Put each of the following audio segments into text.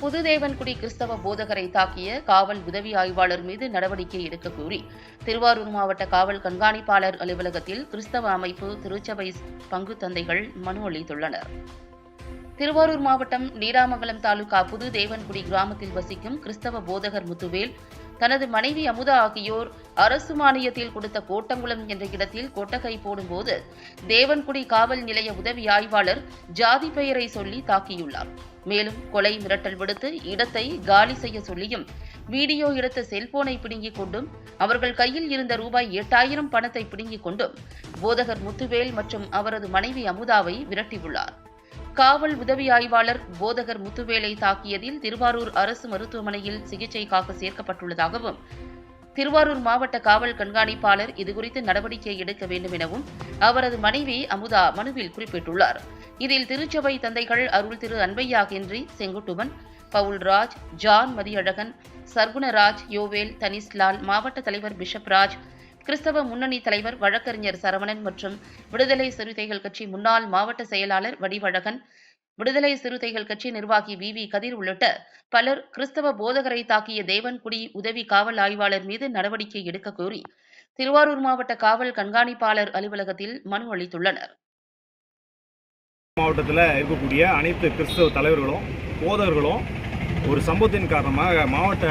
புதுதேவன்குடி கிறிஸ்தவ போதகரை தாக்கிய காவல் உதவி ஆய்வாளர் மீது நடவடிக்கை எடுக்க கோரி திருவாரூர் மாவட்ட காவல் கண்காணிப்பாளர் அலுவலகத்தில் கிறிஸ்தவ அமைப்பு திருச்சபை பங்கு தந்தைகள் மனு அளித்துள்ளனர். திருவாரூர் மாவட்டம் நீராமங்கலம் தாலுகா புது தேவன்குடி கிராமத்தில் வசிக்கும் கிறிஸ்தவ போதகர் முத்துவேல் தனது மனைவி அமுதா ஆகியோர் அரசு மானியத்தில் கொடுத்த கோட்டங்குளம் என்ற இடத்தில் கொட்டகை போடும்போது தேவன்குடி காவல் நிலைய உதவி ஆய்வாளர் ஜாதி பெயரை சொல்லி தாக்கியுள்ளார். மேலும் கொலை மிரட்டல் விடுத்து இடத்தை காலி செய்ய சொல்லியும் வீடியோ எடுத்த செல்போனை பிடுங்கிக் கொண்டும் அவர்கள் கையில் இருந்த ரூபாய் எட்டாயிரம் பணத்தை பிடுங்கிக் கொண்டும் போதகர் முத்துவேல் மற்றும் அவரது மனைவி அமுதாவை விரட்டியுள்ளார். காவல் உதவி ஆய்வாளர் போதகர் முத்துவேலை தாக்கியதில் திருவாரூர் அரசு மருத்துவமனையில் சிகிச்சைக்காக சேர்க்கப்பட்டுள்ளதாகவும் திருவாரூர் மாவட்ட காவல் கண்காணிப்பாளர் இதுகுறித்து நடவடிக்கை எடுக்க வேண்டும் எனவும் அவரது மனைவி அமுதா மனுவில் குறிப்பிட்டுள்ளார். இதில் திருச்சபை தந்தைகள் அருள் திரு அன்பையா ஹென்றி செங்குட்டுவன் பவுல்ராஜ் ஜான் மதியழகன் சர்க்குணராஜ் யோவேல் தனிஸ்லால் மாவட்ட தலைவர் பிஷப் ராஜ் கிறிஸ்தவ முன்னணி தலைவர் வழக்கறிஞர் சரவணன் மற்றும் விடுதலை சிறுத்தைகள் கட்சி முன்னாள் மாவட்ட செயலாளர் வடிவழகன் விடுதலை சிறுத்தைகள் கட்சி நிர்வாகி வி. வி. கதிர் உள்ளிட்ட பலர் கிறிஸ்தவ போதகரை தாக்கிய தேவன்குடி உதவி காவல் ஆய்வாளர் மீது நடவடிக்கை எடுக்க கோரி திருவாரூர் மாவட்ட காவல் கண்காணிப்பாளர் அலுவலகத்தில் மனு அளித்துள்ளனர். மாவட்டத்தில் இருக்கக்கூடிய அனைத்து கிறிஸ்தவ தலைவர்களும் போதவர்களும் ஒரு சம்பவத்தின் காரணமாக மாவட்ட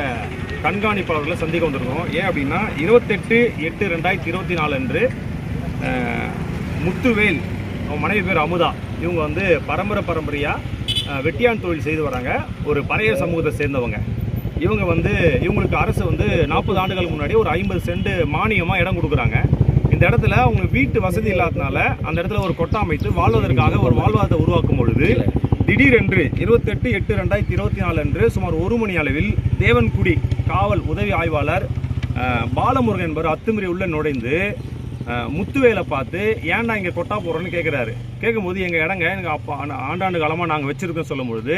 கண்காணிப்பாளர்களை சந்திக்க வந்திருக்கோம். ஏன் அப்படின்னா இருபத்தெட்டு எட்டு ரெண்டாயிரத்தி இருபத்தி நாலு அன்று முத்துவேல் அவங்க மனைவி பேர் அமுதா இவங்க வந்து பரம்பரை பரம்பரையாக வெட்டியான் தொழில் செய்து வராங்க. ஒரு பழைய சமூகத்தை சேர்ந்தவங்க. இவங்க வந்து இவங்களுக்கு அரசு வந்து நாற்பது ஆண்டுகளுக்கு முன்னாடி ஒரு ஐம்பது சென்ட் மானியமாக இடம் கொடுக்குறாங்க. இந்த இடத்துல அவங்க வீட்டு வசதி இல்லாதனால அந்த இடத்துல ஒரு கொட்டா அமைத்து வாழ்வதற்காக ஒரு வாழ்வாதாரத்தை உருவாக்கும் பொழுது திடீரென்று இருபத்தெட்டு எட்டு ரெண்டாயிரத்தி இருபத்தி நாலு அன்று சுமார் ஒரு மணி அளவில் தேவன்குடி காவல் உதவி ஆய்வாளர் பாலமுருகன் என்பவர் அத்துமீறி உள்ள நுழைந்து முத்துவேலை பார்த்து ஏன்டா இங்கே கொட்டா போடுறோன்னு கேட்குறாரு கேட்கும்போது எங்கள் இடங்க எனக்கு அப்பா ஆண்டாண்டு காலமாக நாங்கள் வச்சுருக்கோம் சொல்லும்பொழுது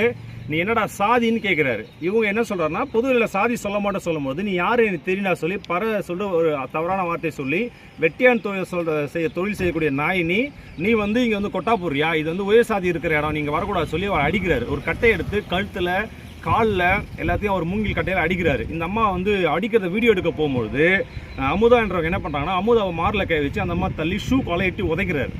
நீ என்னடா சாதின்னு கேட்குறாரு இவங்க என்ன சொல்கிறாருன்னா பொதுவில் சாதி சொல்ல மாட்டேன் சொல்லும்போது நீ யார் எனக்கு தெரியுனா சொல்லி பர சொல்ல ஒரு தவறான வார்த்தையை சொல்லி வெட்டியான் தொழில் சொல்கிற செய்ய தொழில் செய்யக்கூடிய நாயினி நீ நீ வந்து இங்கே வந்து கொட்டா போடுறியா? இது வந்து உயர் சாதி இருக்கிற இடம் நீங்கள் வரக்கூடாது சொல்லி அவர் அடிக்கிறாரு. ஒரு கட்டை எடுத்து கழுத்தில் காலில் எல்லாத்தையும் அவர் மூங்கில் கட்டையில் அடிக்கிறாரு. இந்த அம்மா வந்து அடிக்கிறத வீடியோ எடுக்க போகும்பொழுது அமுதான்றவங்க அமுதா என்றவங்க என்ன பண்ணுறாங்கன்னா அமுதாவை மாரில் கை வச்சு அந்த அம்மா தள்ளி ஷூ கொலையிட்டு உதைக்கிறாரு.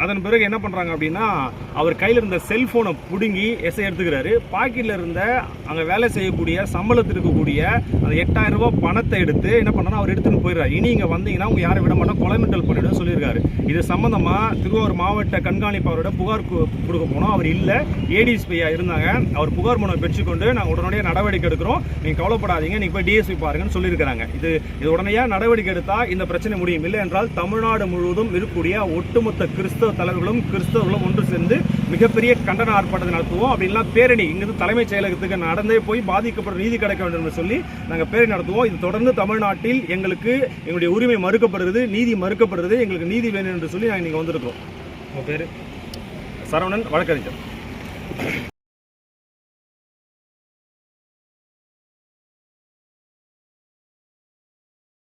அதன் பிறகு என்ன பண்ணுறாங்க அப்படின்னா அவர் கையில் இருந்த செல்ஃபோனை பிடுங்கி எஸ்ஐ எடுத்துக்கிறாரு. பாக்கெட்டில் இருந்த அங்கே வேலை செய்யக்கூடிய சம்பளத்தில் இருக்கக்கூடிய அந்த எட்டாயிரம் ரூபாய் பணத்தை எடுத்து என்ன பண்ணுறா அவர் எடுத்துன்னு போயிடுறாரு. இனி இங்கே வந்தீங்கன்னா உங்க யாரை விட மாட்டோம் கொலைமிட்டல் பண்ணிவிடும் சொல்லியிருக்காரு. இது சம்மந்தமாக திருவாரூர் மாவட்ட கண்காணிப்பாளரோட புகார் கு- கொடுக்க போனோம். அவர் இல்லை ஏடிஎஸ்பியா இருந்தாங்க. அவர் புகார் மனு பெற்றுக்கொண்டு நாங்கள் உடனடியாக நடவடிக்கை எடுக்கிறோம். நீங்கள் கவலைப்படாதீங்க நீங்கள் போய் டிஎஸ்பி பாருங்கன்னு சொல்லியிருக்கிறாங்க. இது இது உடனடியாக நடவடிக்கை எடுத்தால் இந்த பிரச்சனை முடியும். இல்லை என்றால் தமிழ்நாடு முழுவதும் இருக்கக்கூடிய ஒட்டுமொத்த கிறிஸ்தவ தலைவர்களும் கிறிஸ்தவர்களும் ஒன்று சேர்ந்து மிகப்பெரிய கண்டன ஆர்ப்பாட்டத்தை நடத்துவோம். அப்படின்னா பேரணி இங்கிருந்து தலைமைச் செயலகத்துக்கு நடந்தே போய் பாதிக்கப்பட்ட நீதி கிடைக்க வேண்டும் என்று சொல்லி நாங்கள் பேரணி நடத்துவோம். இது தொடர்ந்து தமிழ்நாட்டில் எங்களுக்கு எங்களுடைய உரிமை மறுக்கப்படுகிறது நீதி மறுக்கப்படுகிறது எங்களுக்கு நீதி வேணும் என்று சொல்லி நாங்கள் இன்றைக்கி வந்திருக்கிறோம். உங்கள் பேர்? சரவணன் வழக்கறிஞர்.